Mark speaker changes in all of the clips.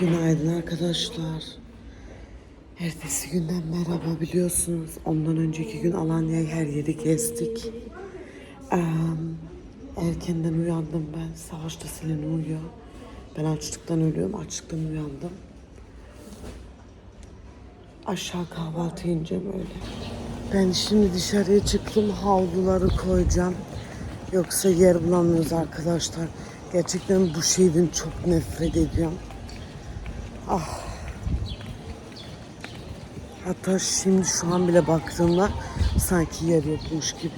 Speaker 1: Günaydın arkadaşlar. Ertesi günden merhaba biliyorsunuz. Ondan önceki gün Alanya'yı her yeri gezdik. Eee, erkenden uyandım ben. Savaşta Selin uyuyor. Ben açlıktan ölüyorum. Açlıktan uyandım. Aşağı kahvaltı ineceğim öyle. Ben şimdi dışarıya çıktım. Havluları koyacağım. Yoksa yer bulamıyoruz arkadaşlar. Gerçekten bu şeyden çok nefret ediyorum. Hatta şimdi şu an bile baktığımda sanki yer yokmuş gibi.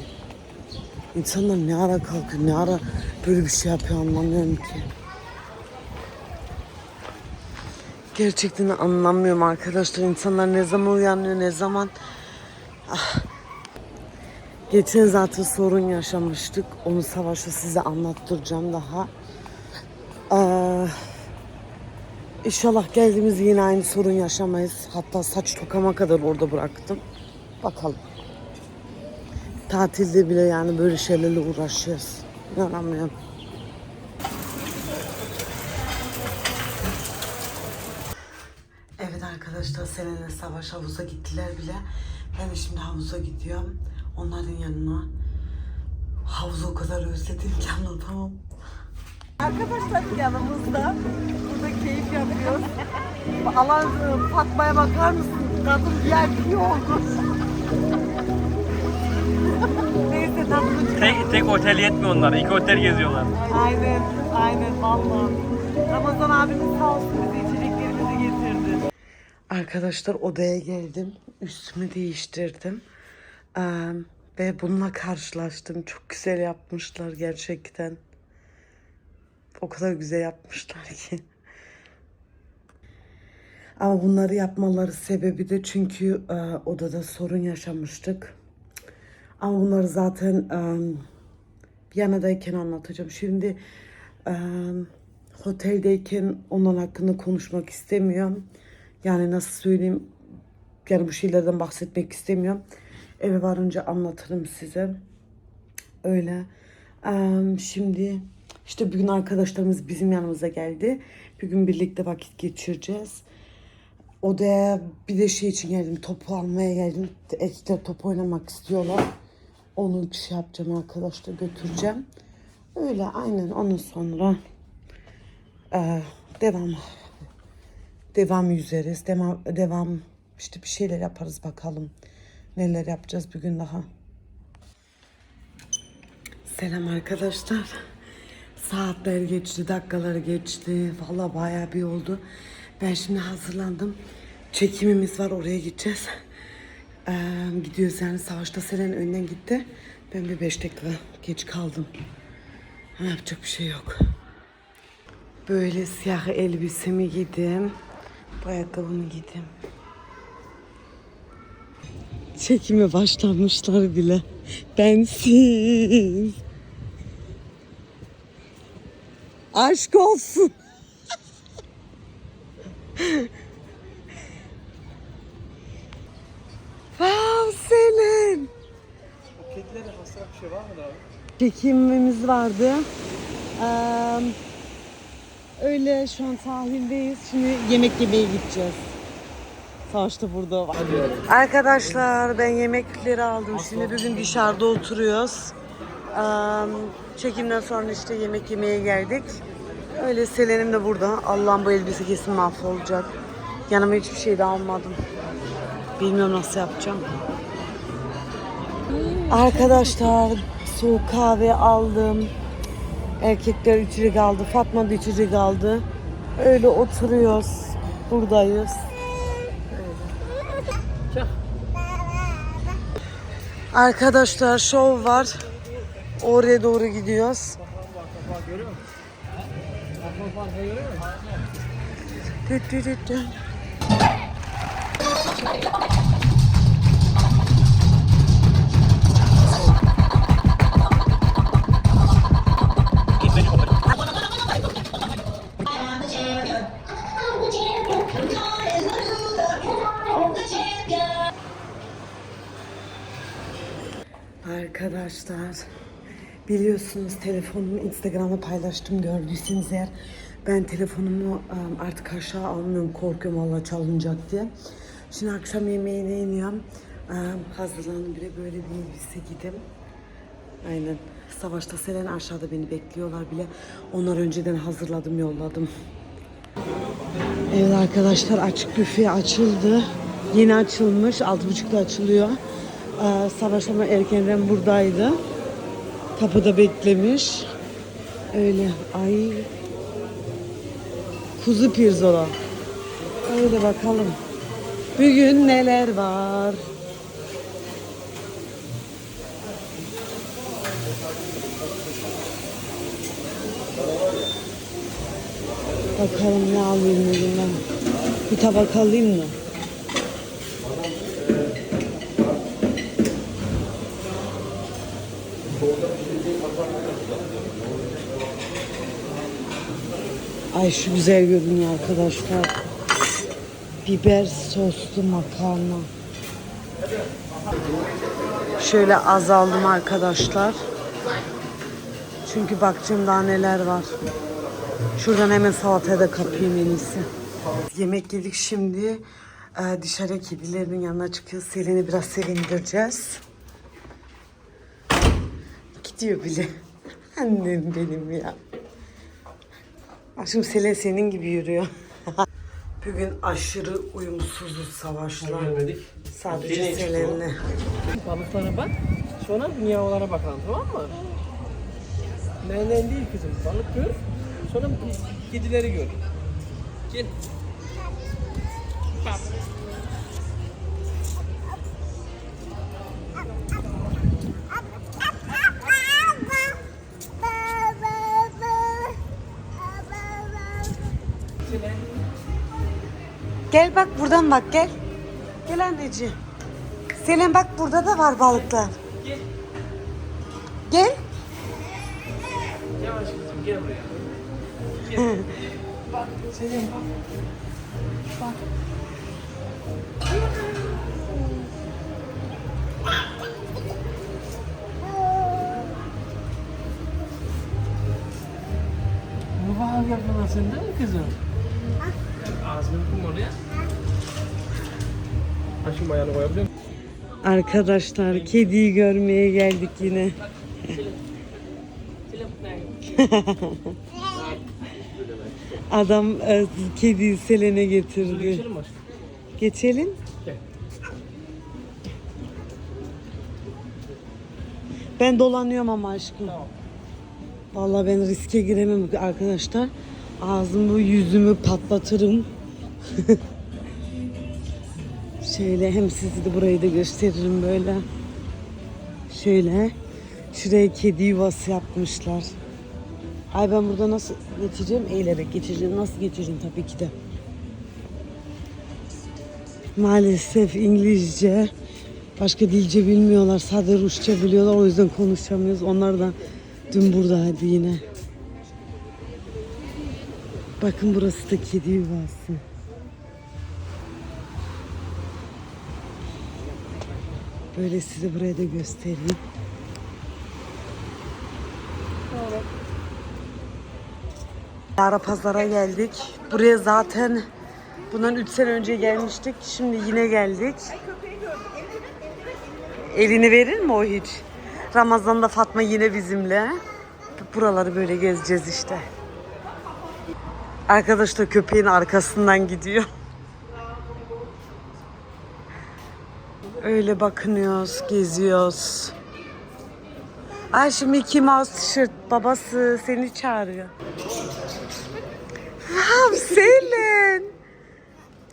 Speaker 1: İnsanlar ne ara kalkıyor, ne ara böyle bir şey yapıyor anlamıyorum ki. Gerçekten anlamıyorum arkadaşlar. İnsanlar ne zaman uyanıyor, ne zaman... Ah. Geçen zaten sorun yaşamıştık. Onu savaşta size anlattıracağım daha. Ah. İnşallah geldiğimizde yine aynı sorun yaşamayız. Hatta saç tokama kadar orada bıraktım. Bakalım. Tatilde bile yani böyle şeylerle uğraşıyoruz. İnanamıyorum. Evet arkadaşlar Selen'le Savaş havuza gittiler bile. Ben de şimdi havuza gidiyorum. Onların yanına. Havuzu o kadar özledim ki anlatamam.
Speaker 2: Arkadaşlar yanımızda. Keyif yapıyoruz. Allah Fatma'ya bakar mısın? Kadın VIP oldu. Neyse tadını.
Speaker 3: Tek, tek otel yetmiyor onlara. İki otel geziyorlar.
Speaker 2: Aynen, aynen valla. Ramazan abimiz sağ olsun bize içeceklerimizi getirdi.
Speaker 1: Arkadaşlar odaya geldim. Üstümü değiştirdim. Ee, ve bununla karşılaştım. Çok güzel yapmışlar gerçekten. O kadar güzel yapmışlar ki. Ama bunları yapmaları sebebi de çünkü e, odada sorun yaşamıştık. Ama bunları zaten e, Viyana'dayken anlatacağım. Şimdi e, oteldeyken onun hakkında konuşmak istemiyorum. Yani nasıl söyleyeyim yani bu şeylerden bahsetmek istemiyorum. Eve varınca anlatırım size. Öyle. Eee, şimdi işte bugün arkadaşlarımız bizim yanımıza geldi. Bir gün birlikte vakit geçireceğiz. Odaya bir de şey için geldim. Topu almaya geldim. Erkekler top oynamak istiyorlar. Onu şey yapacağım arkadaşlar götüreceğim. Öyle aynen onun sonra eee, devam devam yüzeriz. Devam, devam işte bir şeyler yaparız bakalım. Neler yapacağız bir gün daha. Selam arkadaşlar. Saatler geçti, dakikalar geçti. Valla bayağı bir oldu. Ben şimdi hazırlandım. Çekimimiz var oraya gideceğiz. Ee, gidiyoruz yani savaşta Selen önden gitti. Ben bir beş dakika geç kaldım. Ama yapacak bir şey yok. Böyle siyah elbisemi giydim. Bu ayakkabımı giydim. Çekime başlamışlar bile. Bensiz. Aşk olsun. wow Selen.
Speaker 3: Kedilere hasta bir şey var mı abi?
Speaker 1: Çekimimiz vardı. Ee, öyle şu an sahildeyiz. Şimdi yemek yemeye gideceğiz. Savaş da burada var. Arkadaşlar ben yemekleri aldım. Şimdi bugün dışarıda oturuyoruz. Ee, çekimden sonra işte yemek yemeye geldik. Öyle Selen'im de burada. Allah'ım bu elbise kesin mahvolacak. Yanıma hiçbir şey de almadım. Bilmiyorum nasıl yapacağım. Arkadaşlar soğuk kahve aldım. Erkekler içecek aldı. Fatma da içecek aldı. Öyle oturuyoruz. Buradayız. Arkadaşlar şov var. Oraya doğru gidiyoruz. Dü dü dü Arkadaşlar biliyorsunuz telefonumu Instagram'da paylaştım gördüyseniz eğer Ben telefonumu em, artık aşağı almıyorum korkuyorum valla çalınacak diye. Şimdi akşam yemeğine iniyorum. Hazırlandım bile böyle bir elbise giydim. Aynen. Savaşta Selen aşağıda beni bekliyorlar bile. Onlar önceden hazırladım yolladım. Evet arkadaşlar açık büfe açıldı. Yeni açılmış. Altı buçukta açılıyor. Ee, Savaş ama erkenden buradaydı. Kapıda beklemiş. Öyle. Ay. Kuzu pirzola. Öyle bakalım. Bugün neler var? Bakalım ne alayım bugün ben. Bir tabak alayım mı? Ay şu güzel görünüyor arkadaşlar. Biber soslu makarna. Şöyle azaldım arkadaşlar. Çünkü bakacağım daha neler var. Şuradan hemen salataya da kapayım en iyisi. Yemek yedik şimdi. Ee, dışarı kedilerin yanına çıkıyor. Selin'i biraz sevindireceğiz. Gidiyor bile. Annem benim ya. Aşkım Selin senin gibi yürüyor. Bugün aşırı uyumsuzuz savaşlar.
Speaker 3: Gelmedik.
Speaker 1: Sadece Selin'le.
Speaker 3: Balıklara bak. Sonra miyavlara bakalım tamam mı? Nenden değil kızım. Balık gör. Sonra kedileri gör. Gel. Bak.
Speaker 1: Gel bak buradan bak gel. Gel anneciğim. Selin bak burada da var balıklar.
Speaker 3: Gel.
Speaker 1: Gel.
Speaker 3: Yavaş kızım gel buraya. Gel. bak Selim bak. Bak. Yapma sen değil mi kızım? Ağzını kum oraya. Aşkım ayağını koyabiliyor musun?
Speaker 1: Arkadaşlar kediyi görmeye geldik yine. Adam e, kediyi Selen'e getirdi.
Speaker 3: Geçelim.
Speaker 1: Ben dolanıyorum ama aşkım. Vallahi ben riske giremem arkadaşlar. Ağzımı yüzümü patlatırım. Şöyle hem sizi de burayı da gösteririm böyle. Şöyle. Şuraya kedi yuvası yapmışlar. Ay ben burada nasıl geçeceğim? Eğilerek geçeceğim. Nasıl geçeceğim tabii ki de. Maalesef İngilizce, başka dilce bilmiyorlar. Sadece Rusça biliyorlar. O yüzden konuşamıyoruz. Onlar da dün buradaydı yine. Bakın burası da kedi yuvası. Böyle size buraya da göstereyim. Lara pazara geldik. Buraya zaten bundan 3 sene önce gelmiştik. Şimdi yine geldik. Elini verir mi o hiç? Ramazan'da Fatma yine bizimle. Buraları böyle gezeceğiz işte. Arkadaş da köpeğin arkasından gidiyor. Öyle bakınıyoruz, geziyoruz. Ay şu Mickey Mouse tişört babası seni çağırıyor. Wow, Selin.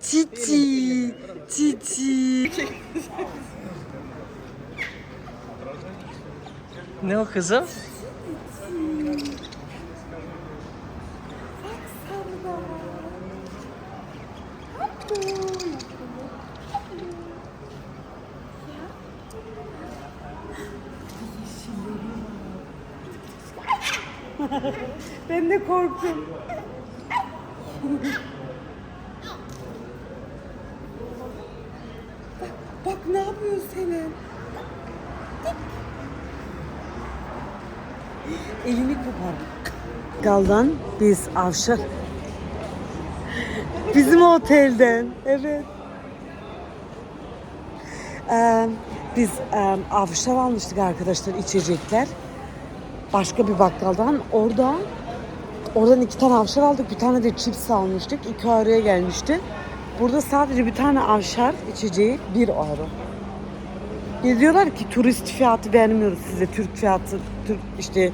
Speaker 1: Titi. Titi.
Speaker 3: Ne o kızım?
Speaker 1: Ben de korktum. bak, bak ne yapıyor Selin? Elini kopar. Galdan biz avşar Bizim otelden. Evet. Ee, biz e, avşar almıştık arkadaşlar içecekler. Başka bir bakkaldan. Orada oradan iki tane avşar aldık. Bir tane de chips almıştık. İki euroya gelmişti. Burada sadece bir tane avşar içeceği bir euro. Bir diyorlar ki turist fiyatı vermiyoruz size. Türk fiyatı, Türk işte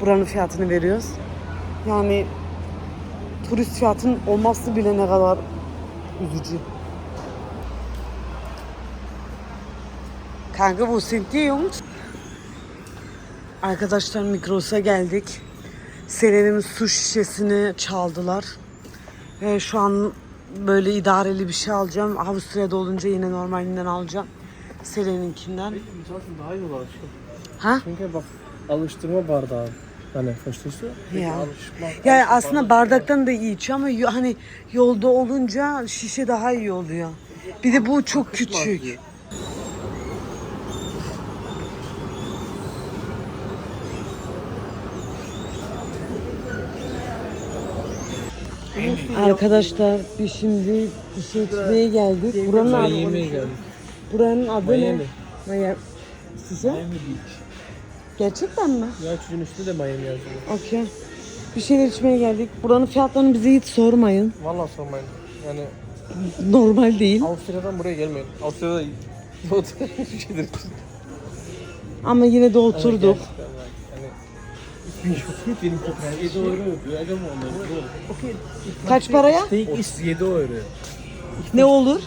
Speaker 1: buranın fiyatını veriyoruz. Yani turist fiyatının olması bile ne kadar üzücü. Kanka bu sentiyor Arkadaşlar Migros'a geldik. Selen'in su şişesini çaldılar. Ve şu an böyle idareli bir şey alacağım. Avusturya'da olunca yine normalinden alacağım. Selen'inkinden.
Speaker 3: Daha iyi olur.
Speaker 1: Ha?
Speaker 3: Çünkü bak alıştırma bardağı. Hani du?
Speaker 1: Ya.
Speaker 3: Alışma,
Speaker 1: Yani
Speaker 3: alışma
Speaker 1: aslında
Speaker 3: bardağı.
Speaker 1: bardaktan da iyi içiyor ama hani yolda olunca şişe daha iyi oluyor. Bir de bu çok küçük. Arkadaşlar biz şimdi bir şey içmeye geldik. Buranın adı,
Speaker 3: Yemeğe geldik.
Speaker 1: buranın adı
Speaker 3: Miami.
Speaker 1: ne? Miami. Size?
Speaker 3: Miami Beach.
Speaker 1: Gerçekten mi?
Speaker 3: Ya çocuğun üstünde de Miami yazıyor.
Speaker 1: Okey. Bir şeyler içmeye geldik. Buranın fiyatlarını bize hiç sormayın.
Speaker 3: Vallahi sormayın. Yani
Speaker 1: Normal değil.
Speaker 3: Avusturya'dan buraya gelmeyin. Avusturya'da otel şeydir.
Speaker 1: Ama yine de oturduk.
Speaker 3: Gerçekten benim kokan 7 euro yapıyor. mı onları?
Speaker 1: Kaç paraya?
Speaker 4: Steak ist 7 euro.
Speaker 1: Ne olur?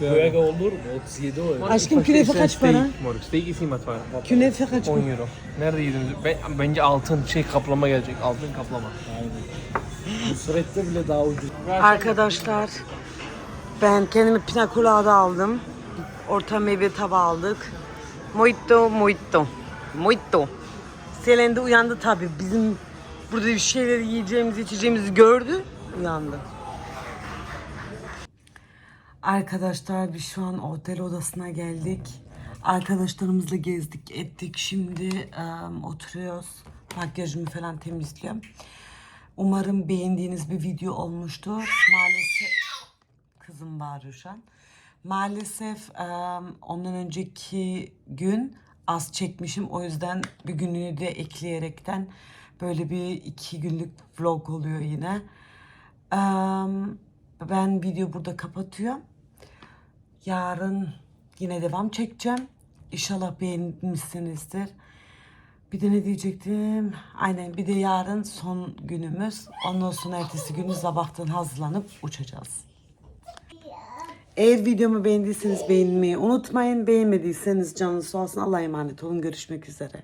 Speaker 4: Burger olur mu? 37 euro.
Speaker 1: Aşkım künefe kaç para?
Speaker 3: Moruk steak is immer teuer.
Speaker 1: Künefe kaç
Speaker 3: 10
Speaker 1: para?
Speaker 3: euro. Nerede yediniz? Ben, bence altın şey kaplama gelecek. Altın kaplama.
Speaker 4: Bu surette bile daha ucuz.
Speaker 1: Arkadaşlar ben kendime pina colada aldım. Orta meyve tabağı aldık. Mojito, mojito. Mojito. Selen de uyandı tabii. Bizim burada bir şeyler yiyeceğimizi, içeceğimizi gördü. Uyandı. Arkadaşlar biz şu an otel odasına geldik. Arkadaşlarımızla gezdik ettik. Şimdi em, oturuyoruz. Makyajımı falan temizliyorum. Umarım beğendiğiniz bir video olmuştur. Maalesef kızım bağırıyor şu an. Maalesef em, ondan önceki gün az çekmişim. O yüzden bir günlüğü de ekleyerekten böyle bir iki günlük vlog oluyor yine. Ben video burada kapatıyorum. Yarın yine devam çekeceğim. İnşallah beğenmişsinizdir. Bir de ne diyecektim? Aynen bir de yarın son günümüz. Ondan sonra ertesi günü sabahtan hazırlanıp uçacağız. Eğer videomu beğendiyseniz beğenmeyi unutmayın. Beğenmediyseniz canınız sağ olsun. Allah'a emanet olun. Görüşmek üzere.